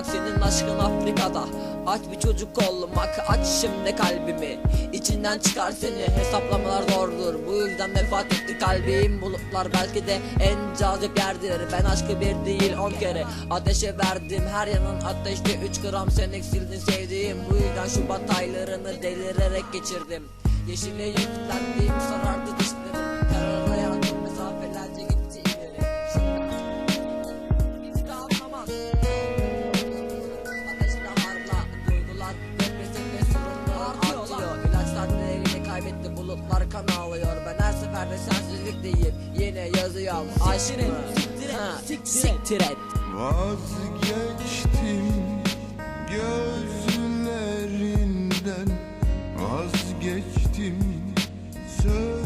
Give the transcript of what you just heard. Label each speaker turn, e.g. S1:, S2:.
S1: yaşamak senin aşkın Afrika'da. Aç bir çocuk olmak aç şimdi kalbimi. İçinden çıkar seni hesaplamalar zordur Bu yüzden vefat etti kalbim. Bulutlar belki de en cazip yerdir. Ben aşkı bir değil on kere Ateşe verdim. Her yanın ateşte 3 gram sen eksildin sevdiğim. Bu yüzden Şubat aylarını delirerek geçirdim. Yeşile yüklendiğim sarardı dişlerim bulutlar kan ağlıyor Ben her seferde sensizlik deyip yine yazıyorum. Aşk mı? Siktir siktir et
S2: Vazgeçtim gözlerinden. Vazgeçtim söz